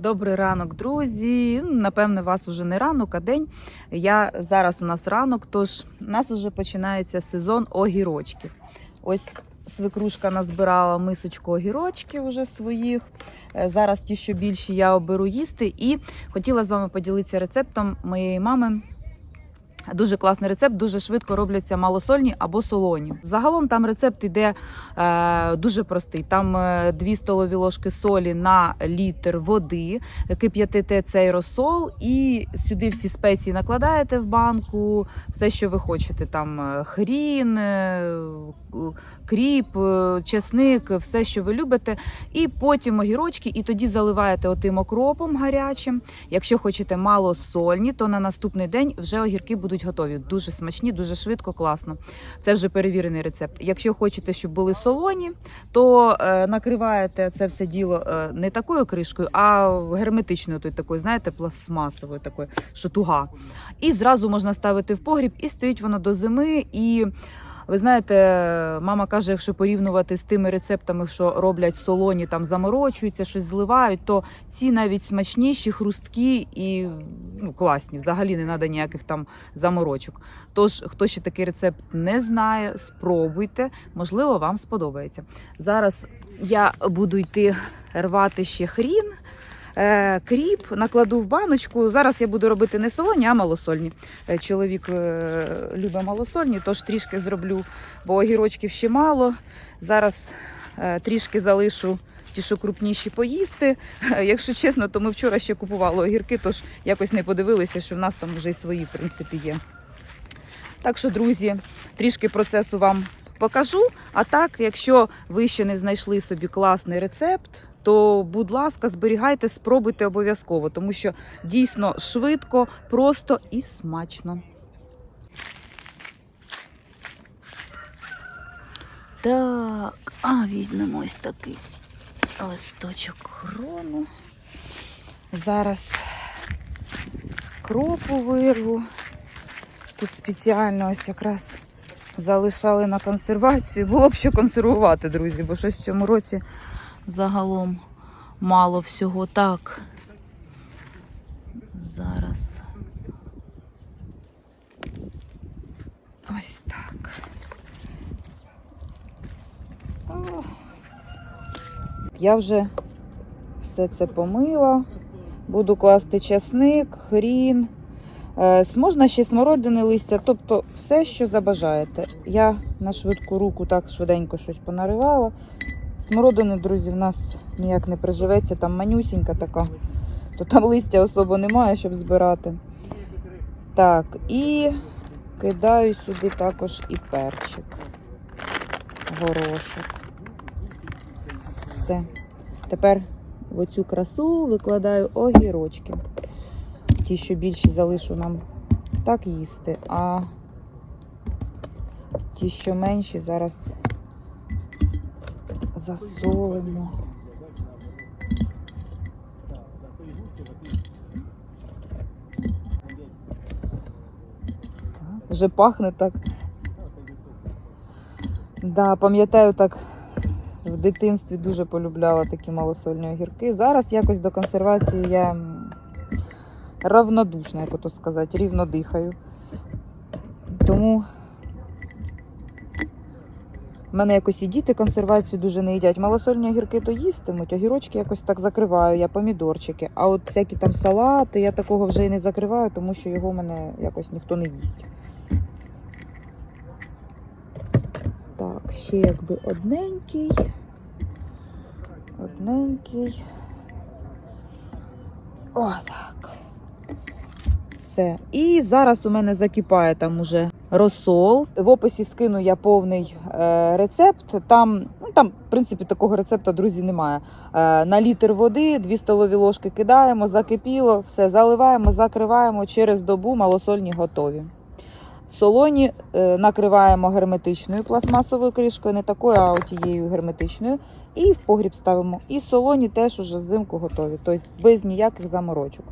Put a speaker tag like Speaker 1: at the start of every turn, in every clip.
Speaker 1: Добрий ранок, друзі. Ну, Напевне, вас уже не ранок, а день. Я зараз у нас ранок, тож у нас уже починається сезон огірочків. Ось свекрушка назбирала мисочку огірочків уже своїх. Е, Зараз ті, що більші, я оберу їсти. І хотіла з вами поділитися рецептом моєї мами. Дуже класний рецепт, дуже швидко робляться малосольні або солоні. Загалом там рецепт іде е, дуже простий. Там е, 2 столові ложки солі на літр води, кип'ятите цей розсол, і сюди всі спеції накладаєте в банку, все, що ви хочете. Там е, хрін, е, кріп, е, чесник, все, що ви любите. І потім огірочки, і тоді заливаєте отим окропом гарячим. Якщо хочете малосольні, то на наступний день вже огірки будуть готові. Дуже смачні, дуже швидко, класно. Це вже перевірений рецепт. Якщо хочете, щоб були солоні, то е, накриваєте це все діло е, не такою кришкою, а герметичною, тут такою, знаєте, пластмасовою, такою, що туга. І зразу можна ставити в погріб, і стоїть воно до зими. І ви знаєте, мама каже, якщо порівнювати з тими рецептами, що роблять солоні, там заморочуються, щось зливають, то ці навіть смачніші, хрусткі і ну, класні. Взагалі не треба ніяких там заморочок. Тож, хто ще такий рецепт не знає, спробуйте, можливо, вам сподобається. Зараз я буду йти рвати ще хрін. Е, Кріп накладу в баночку. Зараз я буду робити не солоні, а малосольні. Е, Чоловік е, любить малосольні, тож трішки зроблю, бо огірочків ще мало. Зараз трішки залишу ті, що крупніші поїсти. Якщо чесно, то ми вчора ще купували огірки, тож якось не подивилися, що в нас там вже й свої, в принципі, є. Так що, друзі, трішки процесу вам покажу. А так, якщо ви ще не знайшли собі класний рецепт, то, будь ласка, зберігайте, спробуйте обов'язково, тому що дійсно швидко, просто і смачно. Так, а візьмемо ось такий листочок хрону. Зараз кропу вирву. Тут спеціально ось якраз залишали на консервацію. Було б що консервувати, друзі, бо щось в цьому році загалом мало всього так. Зараз. Ось так. Я вже все це помила. Буду класти часник, хрін. Е, Можна ще смородини листя, тобто все, що забажаєте. Я на швидку руку так швиденько щось понаривала. Смородини, друзі, в нас ніяк не приживеться, там манюсінька така, то там листя особо немає, щоб збирати. Так, і кидаю сюди також і перчик, горошок. Все. Тепер в оцю красу викладаю огірочки. Ті, що більші залишу нам так їсти, а ті, що менші, зараз засолимо. Вже пахне так. Да, пам'ятаю так. В дитинстві дуже полюбляла такі малосольні огірки. Зараз якось до консервації я равнодушна, як ото сказати, рівно дихаю. Тому в мене якось і діти консервацію дуже не їдять. Малосольні огірки то їстимуть, огірочки якось так закриваю, я помідорчики. А от всякі там салати, я такого вже і не закриваю, тому що його в мене якось ніхто не їсть. Так, ще якби одненький. Одненький. О, так. Все. І зараз у мене закипає там уже розсол. В описі скину я повний е, рецепт. Там, ну, там, в принципі, такого рецепту, друзі, немає. Е, на літр води, 2 столові ложки кидаємо, закипіло, все заливаємо, закриваємо через добу малосольні готові. Солоні е, накриваємо герметичною пластмасовою кришкою, не такою, а тією герметичною. І в погріб ставимо. І солоні теж уже взимку готові, тобто без ніяких заморочок.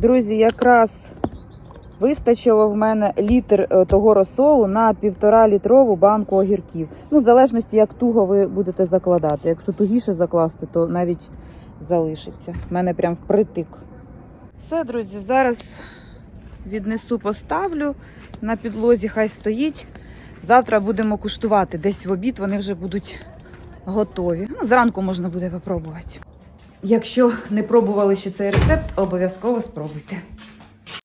Speaker 1: Друзі, якраз вистачило в мене літр е, того розсолу на півтора літрову банку огірків. Ну, в залежності, як туго ви будете закладати. Якщо тугіше закласти, то навіть залишиться. В мене прям впритик. Все, друзі, зараз віднесу, поставлю на підлозі, хай стоїть. Завтра будемо куштувати. Десь в обід вони вже будуть готові. Ну, зранку можна буде попробувати. Якщо не пробували ще цей рецепт, обов'язково спробуйте.